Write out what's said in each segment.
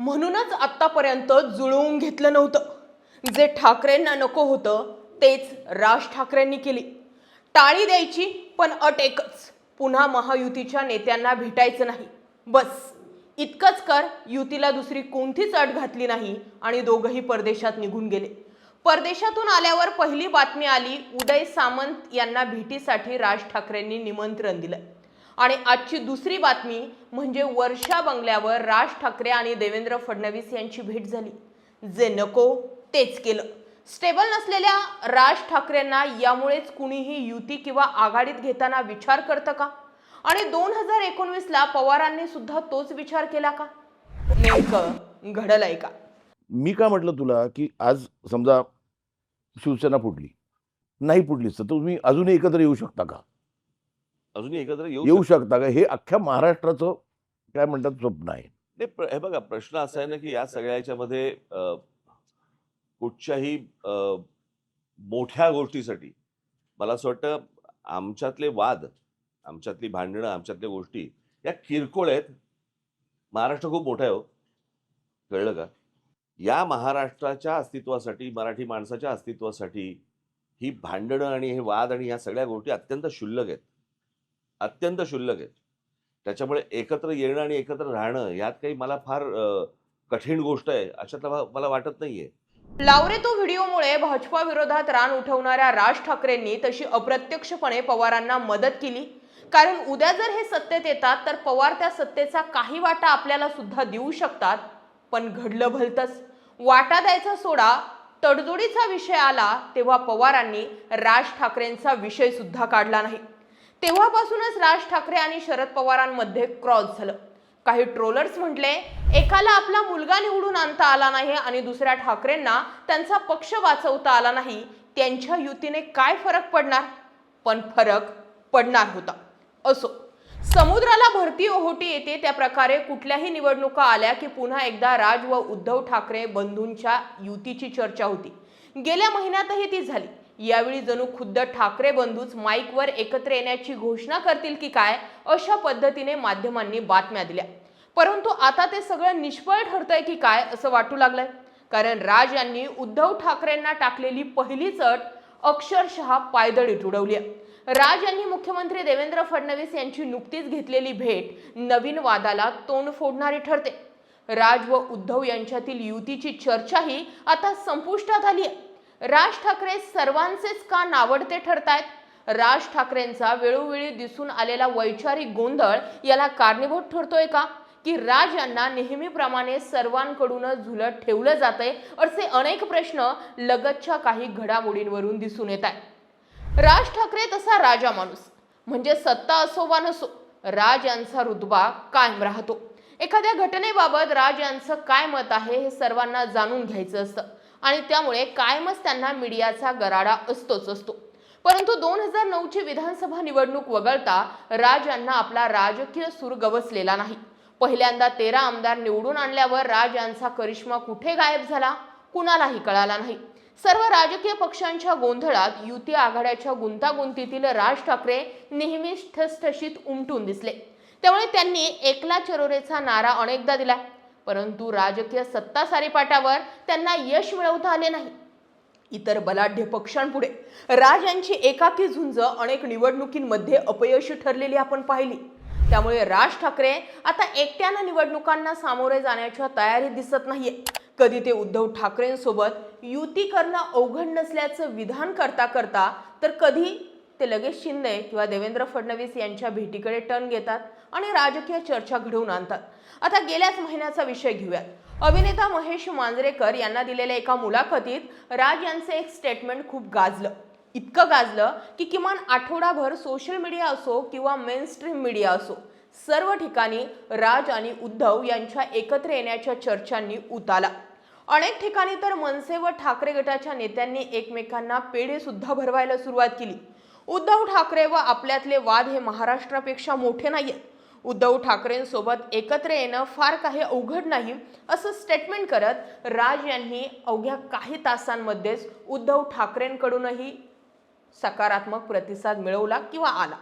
म्हणूनच आतापर्यंत जुळवून घेतलं नव्हतं. जे ठाकरेंना नको होतं तेच राज ठाकरेंनी केली. टाळी द्यायची पण अट एकच. पुन्हा महायुतीच्या नेत्यांना भेटायचं नाही. बस. इतकंच कर युतीला दुसरी कोणतीच अट घातली नाही आणि दोघंही परदेशात निघून गेले. परदेशातून आल्यावर पहिली बातमी आली उदय सामंत यांना भेटीसाठी राज ठाकरेंनी निमंत्रण दिलं. आणि आजची दुसरी बातमी म्हणजे वर्षा बंगल्यावर राज ठाकरे आणि देवेंद्र फडणवीस यांची भेट झाली. जे नको तेच केलं. स्टेबल नसलेल्या राज ठाकरेंना यामुळेच कुणीही युती किंवा आघाडीत घेताना विचार करतं का? आणि दोन हजार एकोणवीसला पवारांनी सुद्धा तोच विचार केला का? नेमकं घडलंय का? मी का म्हटलं तुला की आज समजा शिवसेना फुटली नाही फुटलीच तर तुम्ही अजूनही एकत्र येऊ शकता का? अजूनही एकत्र येऊ येऊ शकतो. का? हे अख्ख्या महाराष्ट्राचं काय म्हणतात स्वप्न आहे. नाही, प्र- हे बघा प्रश्न असा आहे ना की या सगळ्या याच्यामध्ये अ, कुठच्याही अ, मोठ्या गोष्टीसाठी मला असं वाटतं आमच्यातले वाद आमच्यातली भांडणं आमच्यातल्या गोष्टी या किरकोळ आहेत. महाराष्ट्र खूप मोठा आहे हो. कळलं का? या महाराष्ट्राच्या अस्तित्वासाठी मराठी माणसाच्या अस्तित्वासाठी ही भांडणं आणि हे वाद आणि ह्या सगळ्या गोष्टी अत्यंत क्षुल्लक आहेत. अत्यंत क्षुल्लक आहेत. त्याच्यामुळे एकत्र येणं आणि एकत्र राहणं यात काही मला फार कठीण गोष्ट आहे अशातला मला वाटत नाहीये. लावरे तो व्हिडिओमुळे भाजपा विरोधात रान उठवणाऱ्या राज ठाकरेंनी तशी अप्रत्यक्षपणे पवारांना मदत केली. कारण उद्या जर हे सत्तेत येतात तर पवार त्या सत्तेचा काही वाटा आपल्याला सुद्धा देऊ शकतात. पण घडलं भलतंच. वाटा द्यायचा सोडा तडजोडीचा विषय आला तेव्हा पवारांनी राज ठाकरेंचा विषय सुद्धा काढला नाही. तेव्हापासूनच राज ठाकरे आणि शरद पवारांमध्ये क्रॉस झालं. काही ट्रोलर्स म्हटले एकाला आपला मुलगा निवडून आणता आला नाही आणि दुसऱ्या ठाकरेंना त्यांचा पक्ष वाचवता आला नाही त्यांच्या युतीने काय फरक पडणार? पण फरक पडणार होता. असो समुद्राला भरती ओहोटी येते त्या प्रकारे कुठल्याही निवडणुका आल्या की पुन्हा एकदा राज व उद्धव ठाकरे बंधूंच्या युतीची चर्चा होती. गेल्या महिन्यातही ती झाली. यावेळी जणू खुद्द ठाकरे बंधूच माईकवर एकत्र येण्याची घोषणा करतील की काय अशा पद्धतीने माध्यमांनी बातम्या दिल्या. परंतु आता ते सगळं निष्फळ ठरतंय की काय असं वाटू लागलंय. कारण राज यांनी उद्धव ठाकरेंना टाकलेली पहिलीच अट अक्षरशः पायदळी तुडवली राज यांनी मुख्यमंत्री देवेंद्र फडणवीस यांची नुकतीच घेतलेली भेट नवीन वादाला तोंड फोडणारी ठरते. राज व उद्धव यांच्यातील युतीची चर्चाही आता संपुष्टात आली आहे. राज ठाकरे सर्वांचेच का नावडते ठरतायत. राज ठाकरेंचा वेळोवेळी दिसून आलेला वैचारिक गोंधळ याला कारणीभूत ठरतोय का? की राज यांना नेहमीप्रमाणे सर्वांकडूनच झुलत ठेवलं जातंय असे अनेक प्रश्न लगतच्या काही घडामोडींवरून दिसून येत आहेत राज ठाकरे तसा राजा माणूस म्हणजे सत्ता असो वा नसो राज यांचा रुतबा कायम राहतो. एखाद्या घटनेबाबत राज यांचं काय मत आहे हे सर्वांना जाणून घ्यायचं असतं. आणि त्यामुळे कायमच त्यांना मीडियाचा गराडा असतोच असतो. परंतु दोन हजार नऊची विधानसभा निवडणूक वगळता राज यांना आपला राजकीय सूर गवसलेला नाही. पहिल्यांदा तेरा आमदार निवडून आणल्यावर राज यांचा करिश्मा कुठे गायब झाला? कुणालाही कळाला नाही. सर्व राजकीय पक्षांच्या गोंधळात युती आघाड्याच्या गुंतागुंतीतील राज ठाकरे नेहमीच ठसठशीत उमटून दिसले. त्यामुळे त्यांनी एकला चरोरेचा नारा अनेकदा दिला. परंतु राजकीय सत्ता सारीपाटावर त्यांना यश मिळवता आले नाही. इतर बलाढ्य पक्षांपुढे राज यांची एकाकी झुंज अनेक निवडणुकींमध्ये अपयशी ठरलेली आपण पाहिली. त्यामुळे राज ठाकरे आता एकट्यानं निवडणुकांना सामोरे जाण्याच्या तयारीत दिसत नाहीये. कधी ते उद्धव ठाकरेंसोबत युती करणं अवघड नसल्याचं विधान करता करता तर कधी ते लगेच शिंदे किंवा देवेंद्र फडणवीस यांच्या भेटीकडे टर्न घेतात. आणि राजकीय चर्चा घडवून आणतात. आता गेल्याच महिन्याचा विषय घेऊयात. अभिनेता महेश मांजरेकर यांना दिलेल्या एका मुलाखतीत राज यांचे एक स्टेटमेंट खूप गाजलं. इतकं गाजलं की किमान आठवडाभर सोशल मीडिया असो किंवा मेन स्ट्रीम मीडिया असो सर्व ठिकाणी राज आणि उद्धव यांच्या एकत्र येण्याच्या चर्चांनी उताला. अनेक ठिकाणी तर मनसे व ठाकरे गटाच्या नेत्यांनी एकमेकांना पेढे सुद्धा भरवायला सुरुवात केली. उद्धव ठाकरे व आपल्यातले वाद हे महाराष्ट्रापेक्षा मोठे नाहीयेत. उद्धव ठाकरेंसोबत एकत्र येणं फार काही अवघड नाही असं स्टेटमेंट करत राज यांनी अवघ्या काही तासांमध्येच उद्धव ठाकरेंकडूनही सकारात्मक प्रतिसाद मिळवला किंवा आला.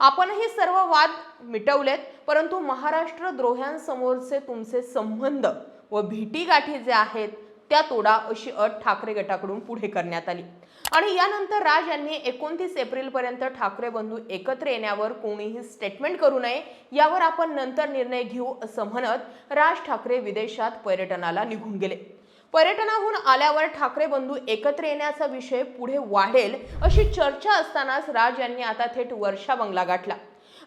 आपणही सर्व वाद मिटवलेत परंतु महाराष्ट्र द्रोह्यांसमोरचे तुमचे संबंध व भीटीगाठी जे आहेत त्या तोडा अशी अट ठाकरे गटाकडून पुढे करण्यात आली. आणि यानंतर राज यांनी एकोणतीस एप्रिलपर्यंत ठाकरे बंधू एकत्र येण्यावर कोणीही स्टेटमेंट करू नये यावर आपण नंतर निर्णय घेऊ असं म्हणत राज ठाकरे विदेशात पर्यटनाला निघून गेले. पर्यटनाहून आल्यावर ठाकरे बंधू एकत्र येण्याचा विषय पुढे वाढेल अशी चर्चा असतानाच राज यांनी आता थेट वर्षा बंगला गाठला.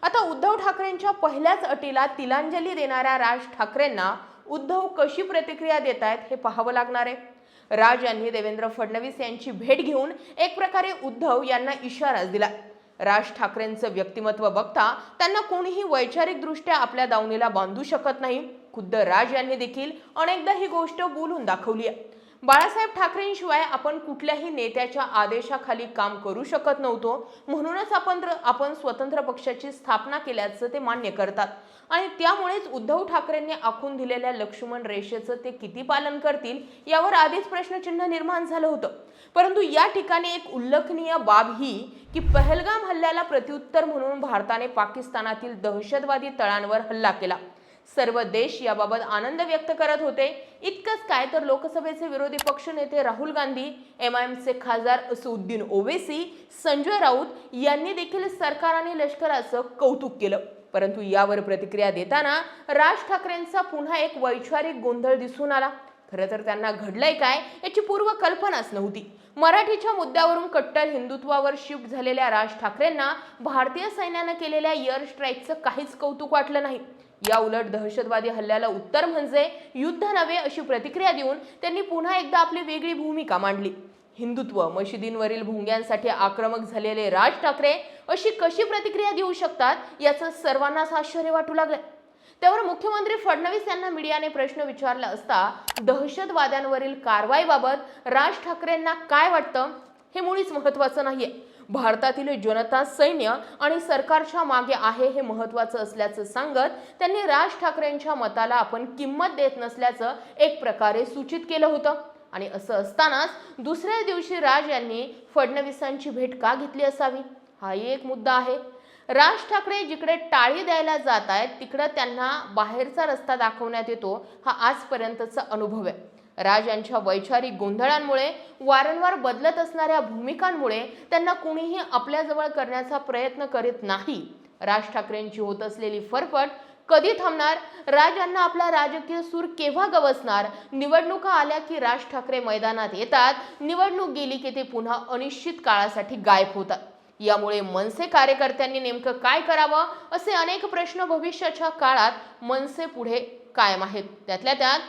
आता उद्धव ठाकरेंच्या पहिल्याच अटीला तिलांजली देणाऱ्या राज ठाकरेंना उद्धव कशी प्रतिक्रिया देत आहेत हे पाहावं लागणार आहे. राज यांनी देवेंद्र फडणवीस यांची भेट घेऊन एक प्रकारे उद्धव यांना इशाराच दिला. राज ठाकरेंचं व्यक्तिमत्व बघता त्यांना कोणीही वैचारिकदृष्ट्या आपल्या दावणीला बांधू शकत नाही. खुद्द राज यांनी देखील अनेकदा ही गोष्ट बोलून दाखवली आहे. बाळासाहेब ठाकरेंशिवाय आपण कुठल्याही नेत्याच्या आदेशाखाली काम करू शकत नव्हतो. म्हणूनच आपण आपण स्वतंत्र पक्षाची स्थापना केल्याचं ते मान्य करतात. आणि त्यामुळेच उद्धव ठाकरेंनी आखून दिलेल्या लक्ष्मण रेषेचं ते किती पालन करतील यावर आधीच प्रश्नचिन्ह निर्माण झालं होतं. परंतु या ठिकाणी एक उल्लेखनीय बाब ही की पहलगाम हल्ल्याला प्रत्युत्तर म्हणून भारताने पाकिस्तानातील दहशतवादी तळांवर हल्ला केला. सर्व देश याबाबत आनंद व्यक्त करत होते. इतकंच काय तर लोकसभेचे विरोधी पक्षनेते राहुल गांधी एम आय एमचे खासदार असुद्दीन ओवेसी संजय राऊत यांनी देखील सरकार आणि लष्कराचं कौतुक केलं. परंतु यावर प्रतिक्रिया देताना राज ठाकरेंचा पुन्हा एक वैचारिक गोंधळ दिसून आला. खरं तर त्यांना घडलंय काय याची पूर्व कल्पनाच नव्हती. मराठीच्या मुद्द्यावरून कट्टर हिंदुत्वावर शिफ्ट झालेल्या राज ठाकरेंना भारतीय सैन्यानं केलेल्या एअर स्ट्राईकचं काहीच कौतुक वाटलं नाही. या उलट दहशतवादी हल्ल्याला उत्तर म्हणजे युद्ध नव्हे अशी प्रतिक्रिया देऊन त्यांनी पुन्हा एकदा आपली वेगळी भूमिका मांडली. हिंदुत्व मशिदींवरील भुंग्यांसाठी आक्रमक झालेले राज ठाकरे अशी कशी प्रतिक्रिया देऊ शकतात याचं सर्वांनाच आश्चर्य वाटू लागलंय. त्यावर मुख्यमंत्री फडणवीस यांना मीडियाने प्रश्न विचारला असता दहशतवाद्यांवरील कारवाईबाबत राज ठाकरेंना काय वाटतं? हे मुळीच महत्वाचं नाहीये. भारतातील जनता सैन्य आणि सरकारच्या मागे आहे हे महत्वाचं असल्याचं सांगत त्यांनी राज ठाकरेंच्या मताला आपण किंमत देत नसल्याचं एक प्रकारे सूचित केलं होतं. आणि असं असतानाच दुसऱ्या दिवशी राज यांनी फडणवीसांची भेट का घेतली असावी? हाही एक मुद्दा आहे. राज ठाकरे जिकडे टाळी द्यायला जात आहेत तिकडं त्यांना बाहेरचा रस्ता दाखवण्यात येतो हा आजपर्यंतचा अनुभव आहे. राज यांच्या वैचारिक गोंधळांमुळे वारंवार बदलत असणाऱ्या भूमिकांमुळे त्यांना कुणीही आपल्याजवळ करण्याचा प्रयत्न करीत नाही. राज ठाकरेंची होत असलेली फरफट कधी थांबणार? राज यांना आपला राजकीय सूर केव्हा गवसणार? निवडणुका आल्या की राज ठाकरे मैदानात येतात? निवडणूक गेली की ते पुन्हा अनिश्चित काळासाठी गायब होतात. यामुळे मनसे कार्यकर्त्यांनी नेमकं काय करावं? असे अनेक प्रश्न भविष्याच्या काळात मनसे पुढे कायम आहेत. त्यातल्या त्यात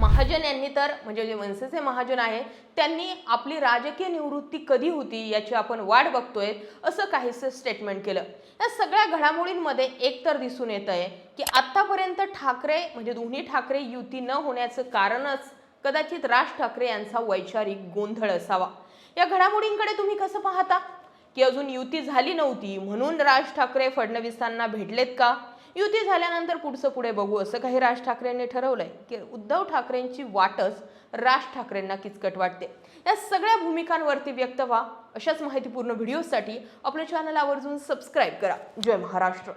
महाजन यांनी तर म्हणजे जे मनसेचे महाजन आहे त्यांनी आपली राजकीय निवृत्ती कधी होती याची आपण वाट बघतोय असं काहीसं स्टेटमेंट केलं. या सगळ्या घडामोडींमध्ये एक तर दिसून येत आहे की आत्तापर्यंत ठाकरे म्हणजे दोन्ही ठाकरे युती न होण्याचं कारणच कदाचित राज ठाकरे यांचा वैचारिक गोंधळ असावा. या घडामोडींकडे तुम्ही कसं पाहता? की अजून युती झाली नव्हती म्हणून राज ठाकरे फडणवीसांना भेटलेत का? युती झाल्यानंतर पुढचं पुढे बघू. असं काही राज ठाकरेंनी ठरवलंय की उद्धव ठाकरेंची वाटच राज ठाकरेंना किचकट वाटते. या सगळ्या भूमिकांवरती व्यक्त व्हा. अशाच माहितीपूर्ण व्हिडिओसाठी आपल्या चॅनल आवर्जून सबस्क्राईब करा. जय महाराष्ट्र.